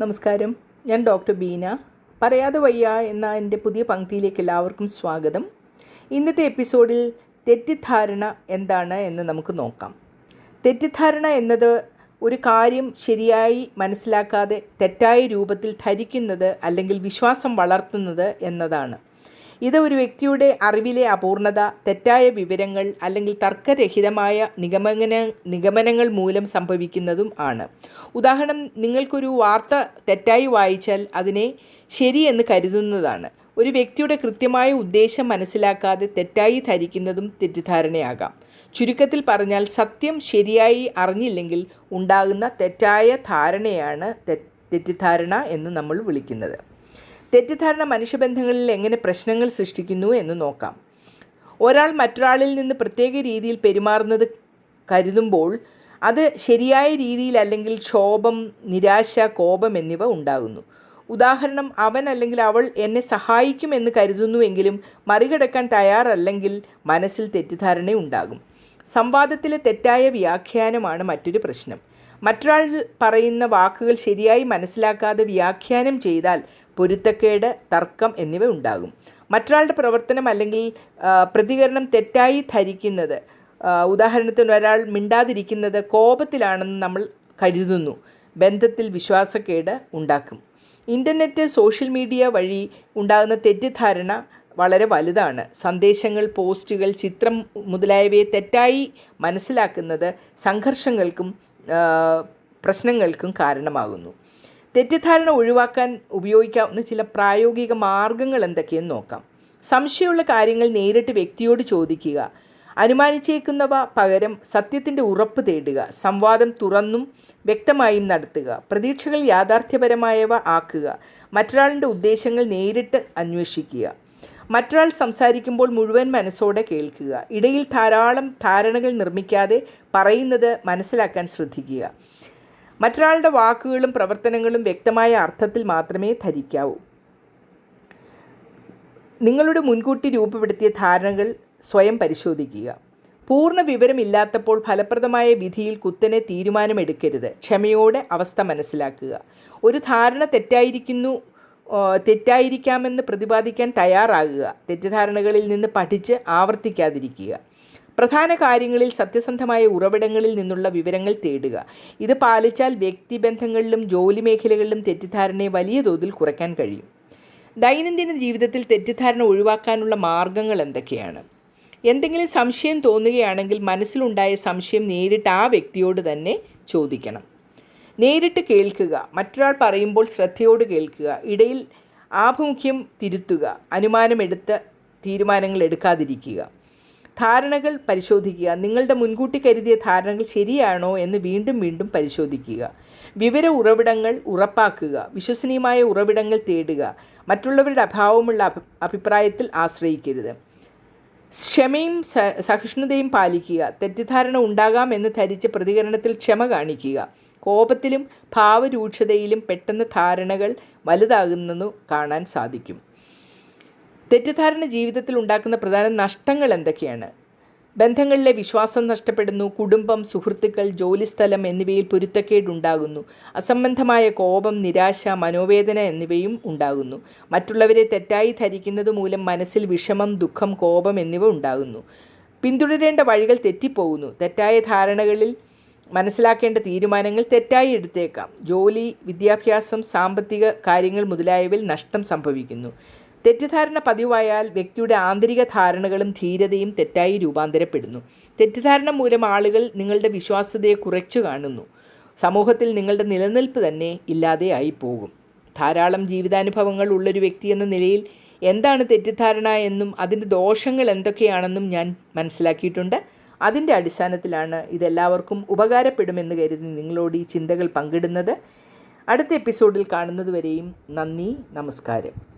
നമസ്കാരം. ഞാൻ ഡോക്ടർ ബീന. പറയാതെ വയ്യ എന്ന എന്റെ പുതിയ പങ്ക്തിയിലേക്ക് എല്ലാവർക്കും സ്വാഗതം. ഇന്നത്തെ എപ്പിസോഡിൽ തെറ്റിദ്ധാരണ എന്താണ് എന്ന് നമുക്ക് നോക്കാം. തെറ്റിദ്ധാരണ എന്നത് ഒരു കാര്യം ശരിയായി മനസ്സിലാക്കാതെ തെറ്റായ രൂപത്തിൽ ധരിക്കുന്നത് അല്ലെങ്കിൽ വിശ്വാസം വളർത്തുന്നത് എന്നതാണ്. ഇത് ഒരു വ്യക്തിയുടെ അറിവിലെ അപൂർണത തെറ്റായ വിവരങ്ങൾ അല്ലെങ്കിൽ തർക്കരഹിതമായ നിഗമന നിഗമനങ്ങൾ മൂലം സംഭവിക്കുന്നതും ആണ്. ഉദാഹരണം നിങ്ങൾക്കൊരു വാർത്ത തെറ്റായി വായിച്ചാൽ അതിനെ ശരിയെന്ന് കരുതുന്നതാണ്. ഒരു വ്യക്തിയുടെ കൃത്യമായ ഉദ്ദേശം മനസ്സിലാക്കാതെ തെറ്റായി ധരിക്കുന്നതും തെറ്റിദ്ധാരണയാകാം. ചുരുക്കത്തിൽ പറഞ്ഞാൽ സത്യം ശരിയായി അറിഞ്ഞില്ലെങ്കിൽ ഉണ്ടാകുന്ന തെറ്റായ ധാരണയാണ് തെറ്റിദ്ധാരണ എന്ന് നമ്മൾ വിളിക്കുന്നത്. തെറ്റിദ്ധാരണ മനുഷ്യബന്ധങ്ങളിൽ എങ്ങനെ പ്രശ്നങ്ങൾ സൃഷ്ടിക്കുന്നു എന്ന് നോക്കാം. ഒരാൾ മറ്റൊരാളിൽ നിന്ന് പ്രത്യേക രീതിയിൽ പെരുമാറുന്നത് കരുതുമ്പോൾ അത് ശരിയായ രീതിയിൽ അല്ലെങ്കിൽ ക്ഷോഭം നിരാശ കോപം എന്നിവ ഉണ്ടാകുന്നു. ഉദാഹരണം അവൻ അല്ലെങ്കിൽ അവൾ എന്നെ സഹായിക്കുമെന്ന് കരുതുന്നുവെങ്കിലും മറികടക്കാൻ തയ്യാറല്ലെങ്കിൽ മനസ്സിൽ തെറ്റിദ്ധാരണ ഉണ്ടാകും. സംവാദത്തിലെ തെറ്റായ വ്യാഖ്യാനമാണ് മറ്റൊരു പ്രശ്നം. മറ്റൊരാൾ പറയുന്ന വാക്കുകൾ ശരിയായി മനസ്സിലാക്കാതെ വ്യാഖ്യാനം ചെയ്താൽ പൊരുത്തക്കേട് തർക്കം എന്നിവ ഉണ്ടാകും. മറ്റൊരാളുടെ പ്രവർത്തനം അല്ലെങ്കിൽ പ്രതികരണം തെറ്റായി ധരിക്കുന്നത് ഉദാഹരണത്തിന് ഒരാൾ മിണ്ടാതിരിക്കുന്നത് കോപത്തിലാണെന്ന് നമ്മൾ കരുതുന്നു. ബന്ധത്തിൽ വിശ്വാസക്കേട് ഉണ്ടാക്കും. ഇന്റർനെറ്റ് സോഷ്യൽ മീഡിയ വഴി ഉണ്ടാകുന്ന തെറ്റിദ്ധാരണ വളരെ വലുതാണ്. സന്ദേശങ്ങൾ പോസ്റ്റുകൾ ചിത്രം മുതലായവയെ തെറ്റായി മനസ്സിലാക്കുന്നത് സംഘർഷങ്ങൾക്കും പ്രശ്നങ്ങൾക്കും കാരണമാകുന്നു. തെറ്റിദ്ധാരണ ഒഴിവാക്കാൻ ഉപയോഗിക്കാവുന്ന ചില പ്രായോഗിക മാർഗങ്ങൾ എന്തൊക്കെയെന്ന് നോക്കാം. സംശയമുള്ള കാര്യങ്ങൾ നേരിട്ട് വ്യക്തിയോട് ചോദിക്കുക. അനുമാനിച്ചേക്കുന്നവ പകരം സത്യത്തിന്റെ ഉറപ്പ് തേടുക. സംവാദം തുറന്നും വ്യക്തമായും നടത്തുക. പ്രതീക്ഷകൾ യാഥാർത്ഥ്യപരമായവ ആക്കുക. മറ്റൊരാളിന്റെ ഉദ്ദേശങ്ങൾ നേരിട്ട് അന്വേഷിക്കുക. മറ്റൊരാൾ സംസാരിക്കുമ്പോൾ മുഴുവൻ മനസ്സോടെ കേൾക്കുക. ഇടയിൽ ധാരാളം ധാരണകൾ നിർമ്മിക്കാതെ പറയുന്നത് മനസ്സിലാക്കാൻ ശ്രദ്ധിക്കുക. മറ്റൊരാളുടെ വാക്കുകളും പ്രവർത്തനങ്ങളും വ്യക്തമായ അർത്ഥത്തിൽ മാത്രമേ ധരിക്കാവൂ. നിങ്ങളുടെ മുൻകൂട്ടി രൂപപ്പെടുത്തിയ ധാരണകൾ സ്വയം പരിശോധിക്കുക. പൂർണ വിവരമില്ലാത്തപ്പോൾ ഫലപ്രദമായ വിധിയിൽ കുത്തനെ തീരുമാനമെടുക്കരുത്. ക്ഷമയോടെ അവസ്ഥ മനസ്സിലാക്കുക. ഒരു ധാരണ തെറ്റായിരിക്കുന്നു തെറ്റായിരിക്കാമെന്ന് പ്രതിപാദിക്കാൻ തയ്യാറാകുക. തെറ്റിദ്ധാരണകളിൽ നിന്ന് പഠിച്ച് ആവർത്തിക്കാതിരിക്കുക. പ്രധാന കാര്യങ്ങളിൽ സത്യസന്ധമായ ഉറവിടങ്ങളിൽ നിന്നുള്ള വിവരങ്ങൾ തേടുക. ഇത് പാലിച്ചാൽ വ്യക്തിബന്ധങ്ങളിലും ജോലി മേഖലകളിലും തെറ്റിദ്ധാരണയെ വലിയ തോതിൽ കുറയ്ക്കാൻ കഴിയും. ദൈനംദിന ജീവിതത്തിൽ തെറ്റിദ്ധാരണ ഒഴിവാക്കാനുള്ള മാർഗങ്ങൾ എന്തൊക്കെയാണ്? എന്തെങ്കിലും സംശയം തോന്നുകയാണെങ്കിൽ മനസ്സിലുണ്ടായ സംശയം നേരിട്ട് ആ വ്യക്തിയോട് തന്നെ ചോദിക്കണം. നേരിട്ട് കേൾക്കുക മറ്റൊരാൾ പറയുമ്പോൾ ശ്രദ്ധയോട് കേൾക്കുക ഇടയിൽ ആഭിമുഖ്യം തിരുത്തുക അനുമാനമെടുത്ത് തീരുമാനങ്ങൾ എടുക്കാതിരിക്കുക. ധാരണകൾ പരിശോധിക്കുക. നിങ്ങളുടെ മുൻകൂട്ടി കരുതിയ ധാരണകൾ ശരിയാണോ എന്ന് വീണ്ടും വീണ്ടും പരിശോധിക്കുക. വിവര ഉറവിടങ്ങൾ ഉറപ്പാക്കുക. വിശ്വസനീയമായ ഉറവിടങ്ങൾ തേടുക. മറ്റുള്ളവരുടെ അഭാവമുള്ള അഭിപ്രായത്തിൽ ആശ്രയിക്കരുത്. ക്ഷമയും സഹിഷ്ണുതയും പാലിക്കുക. തെറ്റിദ്ധാരണ ഉണ്ടാകാം എന്ന് ധരിച്ച പ്രതികരണത്തിൽ ക്ഷമ കാണിക്കുക. കോപത്തിലും ഭാവരൂക്ഷതയിലും പെട്ടെന്ന് ധാരണകൾ വലുതാകുന്നെന്നു കാണാൻ സാധിക്കും. തെറ്റിദ്ധാരണ ജീവിതത്തിൽ ഉണ്ടാക്കുന്ന പ്രധാന നഷ്ടങ്ങൾ എന്തൊക്കെയാണ്? ബന്ധങ്ങളിലെ വിശ്വാസം നഷ്ടപ്പെടുന്നു കുടുംബം സുഹൃത്തുക്കൾ ജോലിസ്ഥലം എന്നിവയിൽ പൊരുത്തക്കേടുണ്ടാകുന്നു അസംബന്ധമായ കോപം നിരാശ മനോവേദന എന്നിവയും ഉണ്ടാകുന്നു. മറ്റുള്ളവരെ തെറ്റായി ധരിക്കുന്നത് മൂലം മനസ്സിൽ വിഷമം ദുഃഖം കോപം എന്നിവ ഉണ്ടാകുന്നു. പിന്തുടരേണ്ട വഴികൾ തെറ്റിപ്പോകുന്നു. തെറ്റായ ധാരണകളിൽ മനസ്സിലാക്കേണ്ട തീരുമാനങ്ങൾ തെറ്റായി എടുത്തേക്കാം. ജോലി വിദ്യാഭ്യാസം സാമ്പത്തിക കാര്യങ്ങൾ മുതലായവയിൽ നഷ്ടം സംഭവിക്കുന്നു. തെറ്റിദ്ധാരണ പതിവായാൽ വ്യക്തിയുടെ ആന്തരിക ധാരണകളും ധീരതയും തെറ്റായി രൂപാന്തരപ്പെടുന്നു. തെറ്റിദ്ധാരണ മൂലം ആളുകൾ നിങ്ങളുടെ വിശ്വാസ്യതയെ കുറച്ചു കാണുന്നു. സമൂഹത്തിൽ നിങ്ങളുടെ നിലനിൽപ്പ് തന്നെ ഇല്ലാതെയായി പോകും ധാരാളം ജീവിതാനുഭവങ്ങൾ ഉള്ളൊരു വ്യക്തി എന്ന നിലയിൽ എന്താണ് തെറ്റിദ്ധാരണ എന്നും അതിന്റെ ദോഷങ്ങൾ എന്തൊക്കെയാണെന്നും ഞാൻ മനസ്സിലാക്കിയിട്ടുണ്ട്. അതിന്റെ അടിസ്ഥാനത്തിലാണ് ഇതെല്ലാവർക്കും ഉപകാരപ്പെടുമെന്ന് കരുതി നിങ്ങളോട് ഈ ചിന്തകൾ പങ്കിടുന്നത്. അടുത്ത എപ്പിസോഡിൽ കാണുന്നതുവരെയും നന്ദി നമസ്കാരം.